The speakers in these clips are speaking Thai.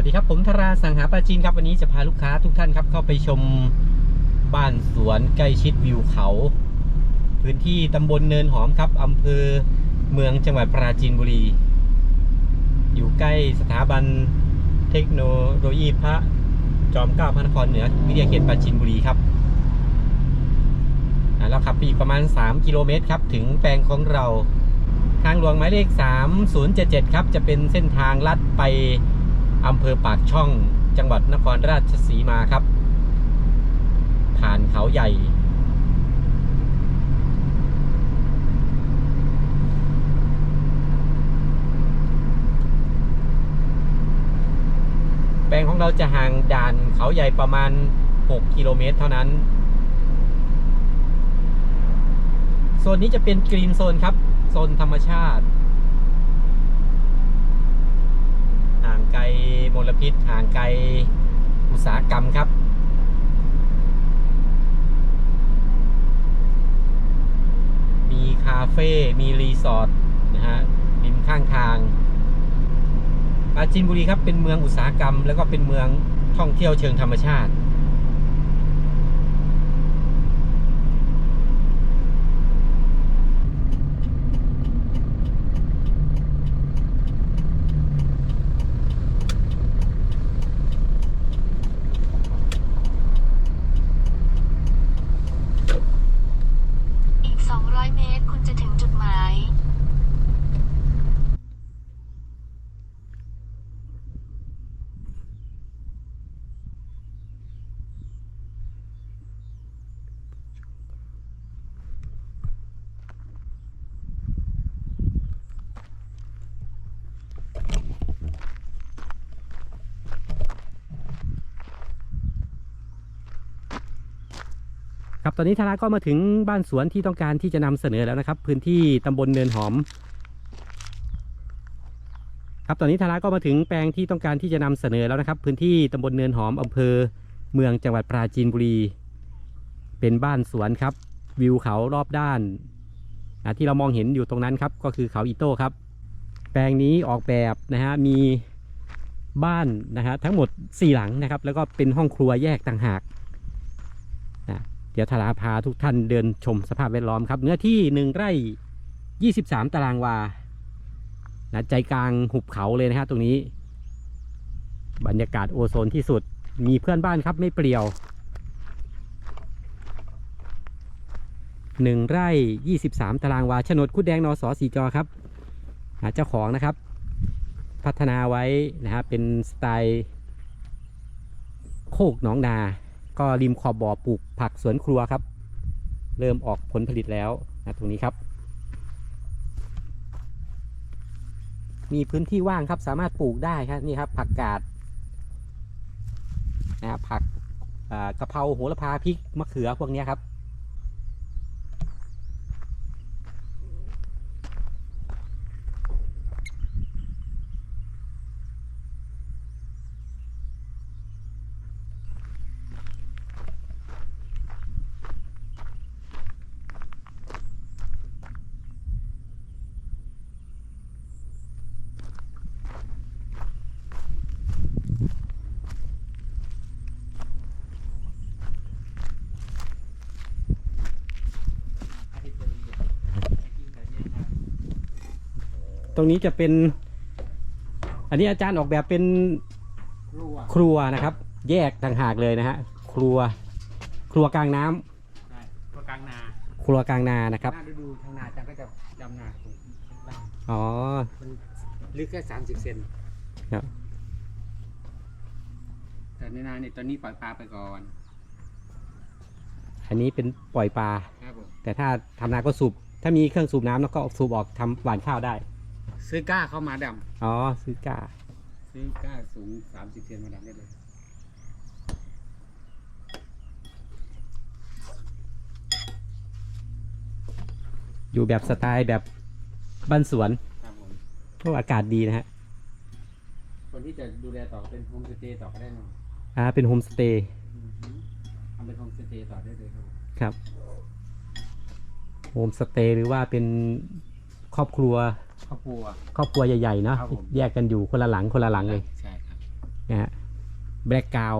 วัสดีครับผมธราสังหาปราจีนครับวันนี้จะพาลูกค้าทุกท่านครับเข้าไปชมบ้านสวนใกล้ชิดวิวเขา พื้นที่ตำบลเนินหอมครับอำเภอเมืองจังหวัดปราจีนบุรี อยู่ใกล้สถาบันเทคโนโลยีพระจอมเกล้าพระนครเหนือวิทยาเขตปราจีนบุรีครับเราขับไปอีกประมาณ 3 กิโลเมตรครับถึงแปลงของเรา ทางหลวงหมายเลข 3077 ครับจะเป็นเส้นทางลัดไป อำเภอปากช่องจังหวัดนครราชสีมาครับ ผ่านเขาใหญ่ แปลงของเราจะห่างด่านเขาใหญ่ประมาณ 6 กิโลเมตรเท่านั้น โซนนี้จะเป็นกรีนโซนครับ โซนธรรมชาติ ห่าง ไกลมลพิษห่างไกลอุตสาหกรรมครับ มีคาเฟ่ มีรีสอร์ทนะฮะริมข้างทางปราจีนบุรีครับเป็นเมืองอุตสาหกรรม แล้วก็เป็นเมืองท่องเที่ยวเชิงธรรมชาติ อีก 200 เมตร คุณจะถึงจุดหมาย ครับตอนนี้ธนาก็มาถึงบ้านสวนที่ต้องการที่จะนำเสนอแล้วนะครับ พื้นที่ตำบลเนินหอม ครับตอนนี้ธนาก็มาถึงแปลงที่ต้องการที่จะนำเสนอแล้วนะครับ พื้นที่ตำบลเนินหอมอำเภอ เมืองจังหวัดปราจีนบุรี เป็นบ้านสวนครับ วิวเขารอบด้านที่เรามองเห็นอยู่ตรงนั้นครับ ก็คือเขาอีโต้ครับ แปลงนี้ออกแบบนะฮะมีบ้านนะฮะทั้งหมด 4 หลังนะครับ แล้วก็เป็นห้องครัวแยกต่างหากเดี๋ยวธาราพาทุกท่านเดินชมสภาพแวดล้อมครับ เนื้อที่หนึ่งไร่23ตารางวานะใจกลางหุบเขาเลยนะฮะตรงนี้ บรรยากาศโอโซนที่สุดมีเพื่อนบ้านครับไม่เปลี่ยวหนึ่งไร่23ตารางวาโฉนดคุดแดงนอสอสีจอครับหาเจ้าของนะครับ พัฒนาไว้นะฮะเป็นสไตล์โคกหนองนา ก็ริมขอบบ่อปลูกผักสวนครัวครับ เริ่มออกผลผลิตแล้วนะตรงนี้ครับ มีพื้นที่ว่างครับสามารถปลูกได้ครับนี่ครับผักกาดนะครับผักกะเพราโหระพาพริกมะเขือพวกนี้ครับ ตรงนี้จะเป็น อันนี้อาจารย์ออกแบบเป็นครัวครัวนะครับ แยกต่างหากเลยนะฮะครัว ครัวกลางน้ำใช่ครัวกลางนาครัวกลางนานะครับหน้าฤดูทางนาจังก็จะดำนาตรงล่างอ๋อ มันลึกแค่สามสิบเซนครับ แต่ในนาเนี่ยตอนนี้ปล่อยปลาไปก่อนอันนี้เป็นปล่อยปลา ครับผม แต่ถ้าทำนาก็สูบ ถ้ามีเครื่องสูบน้ำแล้วก็สูบออกทำหว่านข้าวได้ ซื้อก้าเข้ามาดอ๋อซื้อกาำซื้อก้าสูงสามสิบเซนมาดำได้เลยอยู่แบบสไตล์แบบบ้านสวนครับผมเพราะอากาศดีนะฮะคนที่จะดูแลต่อเป็นโฮมสเตย์ต่อก็ได้เนอะอ่าเป็นโฮมสเตย์อือหือทำเป็นโฮมสเตย์ต่อได้เลยครับผมครับโฮมสเตย์หรือว่าเป็นครอบครัว ครอบครัว ครอบครัวใหญ่ๆเนาะครับผม แยกกันอยู่คนละหลังคนละหลังเลยใช่ครับนะฮะแบล็กกาว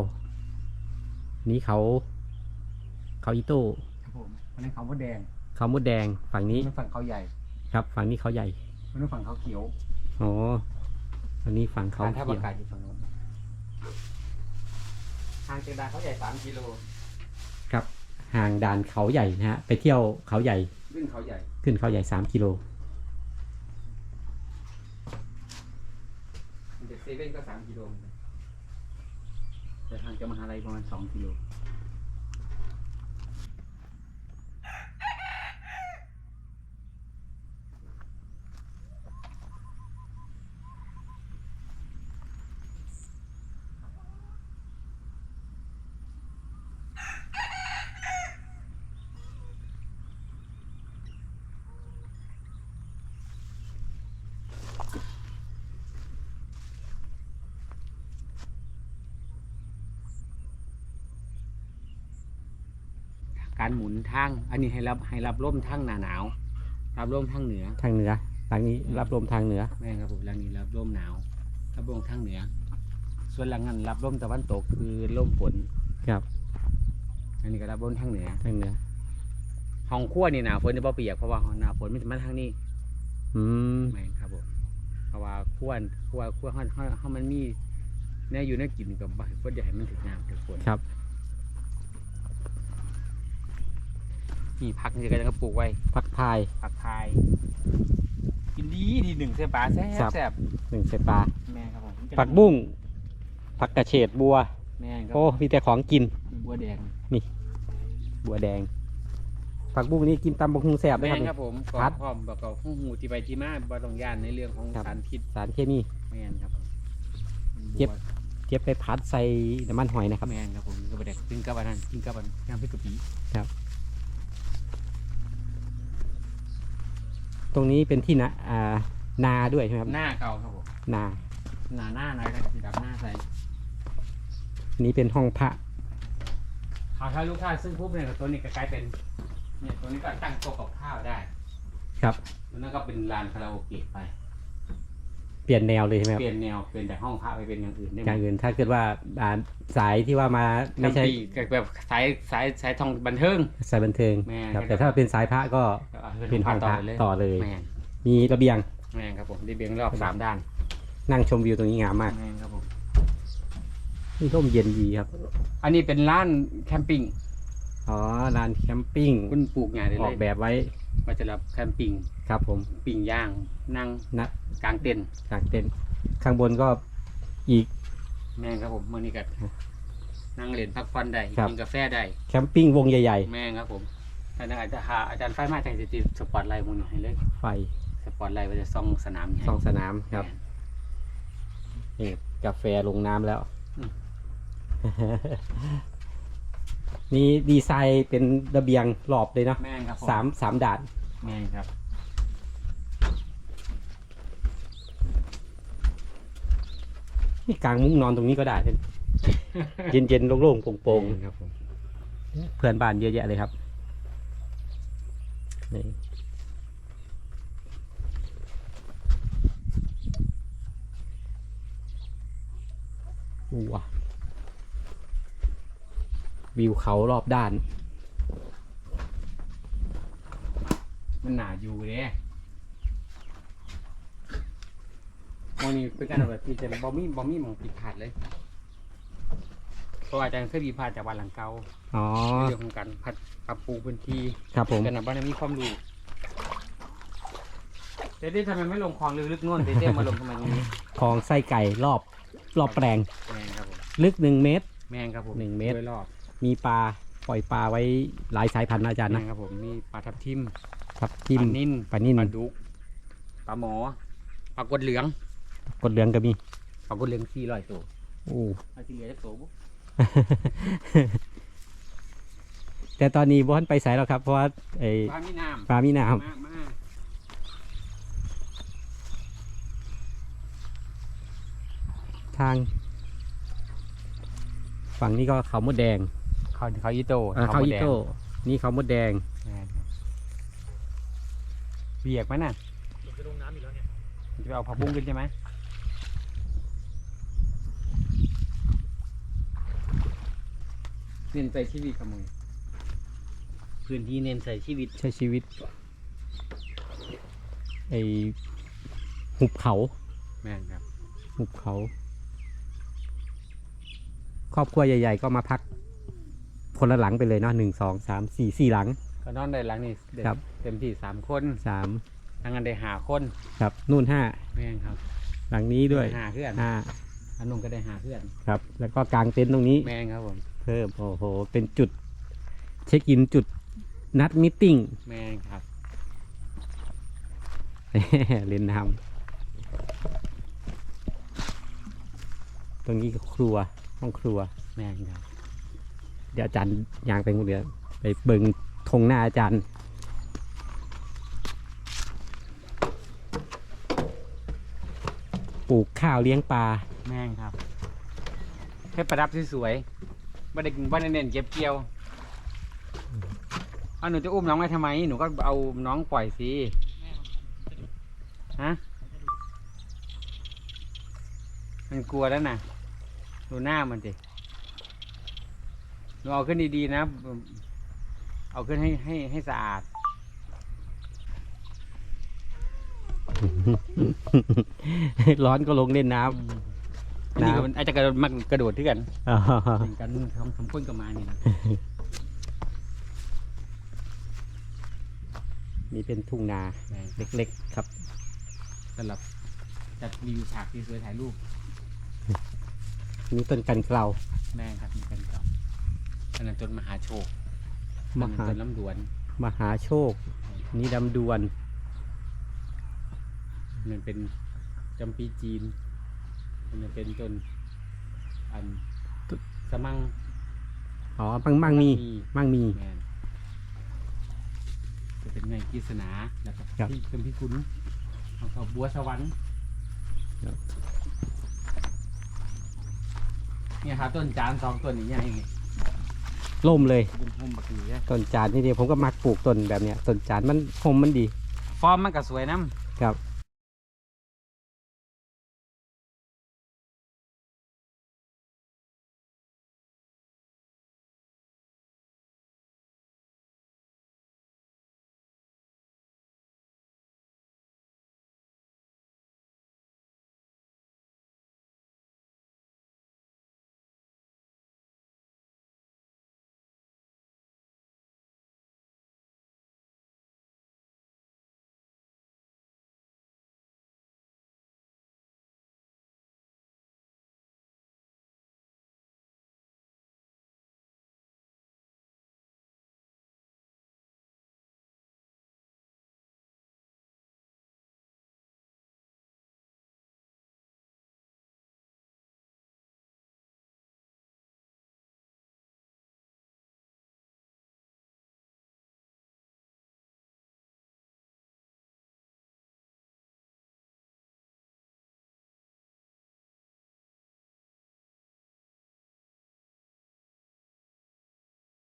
นี้เขาเขาอิโต้ครับผมอันนั้นเขามดแดงเขามดแดงฝั่งนี้อันนั้นฝั่งเขาใหญ่ครับ ฝั่งนี้เขาใหญ่อันนั้นฝั่งเขาเขียวอ๋ออันนี้ฝั่งเขาการท่าเขีปยวระกาศอยู่ฝั่งโน้นทางเจดาเขาใหญ่สามกิโลครับ ห่างด่านเขาใหญ่นะฮะไปเที่ยวเขาใหญ่ขึ้นเขาใหญ่ขึ้นเขาใหญ่สามกิโล มันจะ เซเว่นก็สามกิโลแต่ทางจะมหาลัยประมาณสองกิโล การหมุนทาง อันนี้ให้รับให้รับร่มทางหนาหนาว รับร่มทางเหนือ ทางเหนือทางนี้รับลมทางเหนือแม่ครับผมหลังนี้รับร่มหนาวรับร่มทางเหนือ ส่วนหลังนั้นรับร่มตะวันตกคือร่มฝนครับ อันนี้ก็รับร่มทางเหนือ ทางเหนือห้องครัวนี่หนาวฝนจะบ่เปียกเพราะว่าหนาวฝนมันจะมาทางนี้อืมแม่นครับผมเพราะว่าครัวครัวครัวเขาเขาเขามันมีแน่อยู่แน่กินกับบ่ฝนจะให้มันถึงน้ำถึงฝนครับ นี่ผักนี่ก็จะปลูกไว้พักพาย ผักพาย กินดีดีหนึ่งเส้นปลาแซ่ครับ บแซ่บหนึ่งใส่ปลาแม่ครับผมผักบุ้งผักกระเฉดบัว แม่ครับโอ้มีแต่ของกินบัวแดงบัวแดง ผักบุ้งนี่กินตำบักหุ่งแสบเลยแม่ครับครับผมกรพัอดบพร้อมประกอบข้องหูที่ไปที่มาบ่ต้องย่านในเรื่องของครับ สารพิษสารเคมี แม่นครับผมเจ็บ เก็บไปพัดใส่น้ำมันหอยนะครับ แม่นครับผมก็ไปแดกกินกับอันนั้นกินกับอันน้ำพริกกะปิตร งนี้เป็นที่นาอ่านาด้วยใช่ไหมครับหน้าเก่าครับผมนา หน้าหน้าหน่อยก็จะดับหน้าใส่อันนี้เป็นห้องพระเอาถ้าลูกค้าซึ่งปุ๊บเนี่ยตัวนี้ก็กลายเป็นเนี่ยตัวนี้ก็ตั้งโต๊ะกับข้าวได้ครับตัวนั้นก็เป็นลานคาราโอเกะไป เปลี่ยนแนวเลยใช่ไหมครับเปลี่ยนแนวเปลี่ยนจากห้องพระไปเป็นอย่างอื่นได้ไหอมย่างอื่นถ้าเกิดว่าอ่าสายที่ว่ามาไม่ใช่แคมปิ้งแบบสายสายสายทองบันเทิงสายบันเทิงแม่ครับครับแต่ถ้าเป็นสายพระก็ อาเป็นห้องพระเลยต่อเลยแม่นมีระเบียงแม่นครับผมได้เบียงรอบสามด้านนั่งชมวิวตรงนี้งามมากแม่นครับผมนี่ร่มเย็นดีครับ อันนี้เป็นร้านแคมปิ้งอ๋อลานแคมปิ้งคุณปลูกงานได้อเลอกยแบบไว้มาจะรับแคมปิ้งครับผมปิ้งย่างนั่งนะกลางเต็นท์จากเต็นท์ข้างบนก็อีก แม่นครับผมมื่อนี้ก็นั่งเล่นพักผ่อนได้ครับ กินกาแฟได้แคมปิ้งวงใหญ่ แม่นครับผม อาจารย์อาจจะหาอาจารย์ไฟมาจังสิติดสปอตไลท์มึงให้เลยๆไฟสปอตไลท์ว่าจะส่องสนามให้สองสนามครับแม่นนี่กาแฟลงน้ำแล้วอืมนี่ดีไซน์เป็นระเบียงรอบเลยเนาะแม่นครับผสามสามด่านแม่นครับนี่กลางมุ้งนอนตรงนี้ก็ได้เย็นเย็นๆโล่งๆโปร่งแม่นครับผมๆเพื่อนบ้านเยอะแยะเลยครับ นี่ว้าวิวเขารอบด้าน มันหนาอยู่เด้มองนี่เป็นการแบบที่จะบอมมี่บอมี่มองผิดพลาดเลย เพราะว่าอาจารย์เคยผิดพลาดจากวันหลังเก่าอ๋อ ในเรื่องของการพัดปรับปรุงพื้นที่ครับผม แต่นะบ้านมีความรู้เต้ทำไมไม่ลงคลองลึกๆนู่นเต้มาลงทำไมตรงนี้คลองไส้ไก่รอบรอบแปลง แมงครับผมลึกหนึ่งเมตร แมงครับผมหนึ่งเมตร โดยรอบมีปลาปล่อยปลาไว้หลายสายพันธุ์นะอาจารย์แมนะงครับผมมีปลาทับทิมครับทิมปลานิ่นปลานิ่นปลาดุกปลาหมอปลากดเหลืองกดเหลืองก็มีปลากดเหลืองสี่ร้อยตัวโอ้เอาที่เหลือจะโตบุ แต่ตอนนี้บ้านไปสายแล้วครับ เพราะว่าไอ้ปลามีน้ำปลามีน้มามาำทาง ฝั่งนี้ก็เขามดแดงเขาเขาอีโต้อ่าเขาอีโต้นี่เขามดแดง แม่นครับเบียกไหมน่ะจะลงน้ำอีกแล้วเนี่ยจะไปเอาผักบุ้งขึ้นใช่ไหม น้นใส่ชีวิตครับมึงพื้นที่เน้นใส่ชีวิต ใช้ชีวิตไอหุบเขาแม่นครับ หุบเขา ครอบครัวใหญ่ ๆ ก็มาพักคนละหลังไปเลยเนาะหนึ่งสองสามสี่สี่หลัง ก็นอนได้หลังนี่ได้ครับ เต็มที่สามคนสามทางนั้นได้หาคนครับนู่นห้าแม่นครับหลังนี้ด้วยหาเพื่อนห้าอันนุ่งก็ได้หาเพื่อน ครับ แล้วก็กางเต็นท์ตรงนี้ แม่นครับผมเพิ่มโอ้โห เป็นจุดเช็คอินจุดนัดมิทติ้งแม่นครับ เล่นน้ำตรงนี้ก็ครัวห้องครัว แม่นครับ เดี๋ยวอาจารย์ยางไปงูเดือไปเบิงธงหน้าอาจารย์ปลูกข้าวเลี้ยงปลา แม่นครับแค่ประดับสวยๆ ไม่ได้ไม่ได้เน้นเก็บเกี่ยวเอาหนูจะอุ้มน้องไว้ทำไม หนูก็เอาน้องปล่อยสิฮะมันกลัวแล้วนะดูหน้ามันสิหนูเอาขึ้นดีๆนะ เอาขึ้นให้ให้ให้สะอาด ร้อนก็ลงเล่นน้อั นนี้ก็มันอาจจะกระโดดมันกระโดดที่กันำอ๋อเป็นการทำทำพ้นกับมานี่นะนี่เป็นทุ่งนาเล็กๆครับสำหรับจัดรีวิวฉากที่สวยถ่ายรูปนี่ต้นกันเกลาแม่ครับมีกันเก่าอันนั้นต้นมหาโชคมอันนั้นหาต้นลำดวน มหาโชค นี่ดำดวนอันนั้นเป็นจำปีจีน อันนั้นเป็นต้นอันสมังอ๋อมั่งมั่งมีมั่งมีแม่นจะเป็นไงกิษณาแล้วก็ครับที่เป็นพี่คุณแล้วก็บัวสวรรค์ครับเนี่ยครับต้นจานสองต้นอย่างเงี้ยอย่างเงี้ยล่มเลยเป็นพุ่มบักเหลือต้นจานนี่เดียวผมก็มักปลูกต้นแบบเนี้ยต้นจานมันหอมมันดี ฟอร์มมันก็สวยน้ครับำ